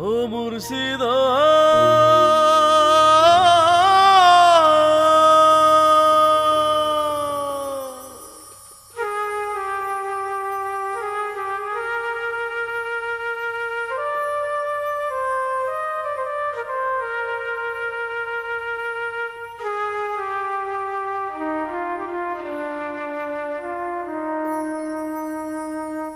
ও মুর্শিদ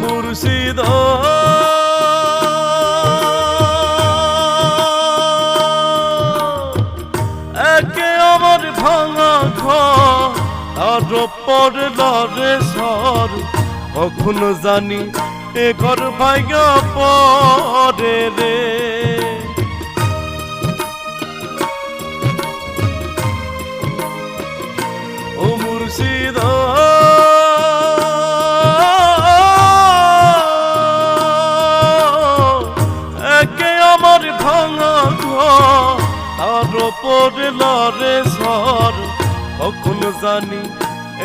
মুর্শিদ। একে আমার ভাঙা ঘর পর লরে সর। জানি এ ঘর ভাঙা পরে রে। ও মুর্শিদ। আর ওপরে লরে সর কখন জানি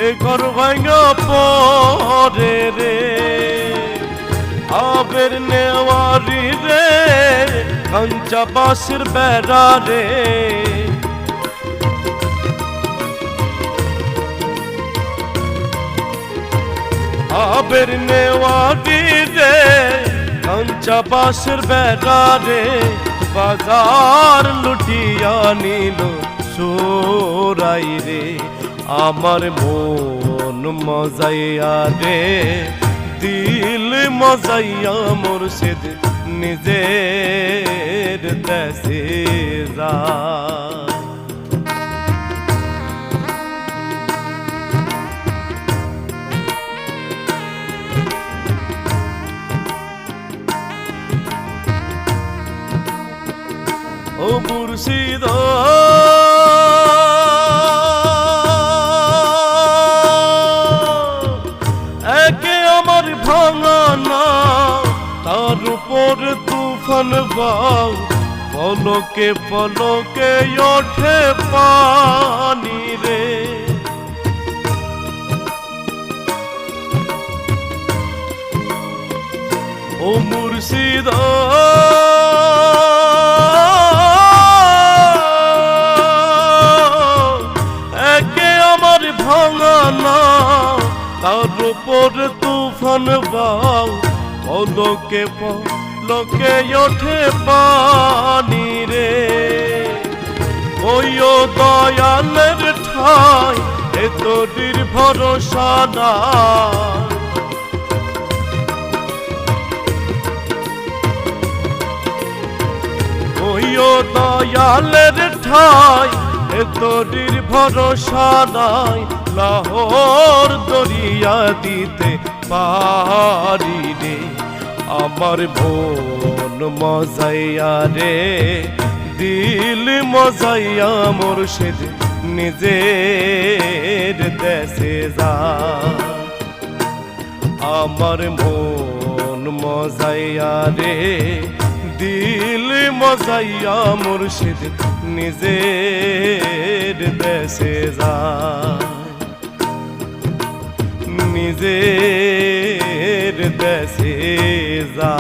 এ ঘর ভাঙা পরে রে। আবের নেওয়ারি রে, কাঞ্চা বাসের বেড়া রে। আবের নেওয়ারি রে বাসের বেড়া বাজার লুটিয়া নিল সোরাই রে। আমার মন মজাইয়া রে দিল মজাইয়া মুর্শিদ নিজের দেশে যা। ও মুর্শিদ। একে আমার ভাঙা না, তার উপর তুফান বাউ পলকে পলকে ওঠে পানি রে। ও মুর্শিদ। উপর তুফান বাউ, পলকে পলকে ওঠে পানি রে। ওইও দয়ালের ঠাই এত তোর ভরসা না ওইও দয়ালের ঠাই এত তোরির ভরসা নাই। লাহোর দরিয়া দিতে পারি রে আমার মন মজাইয়া রে, দিল মজাইয়া মুর্শিদ নিজের দেশে যা। আমার মন মজাইয়া রে, দিল মজাইয়া মুর্শিদ নিজের দেশে যা। নিজের দেশে যা।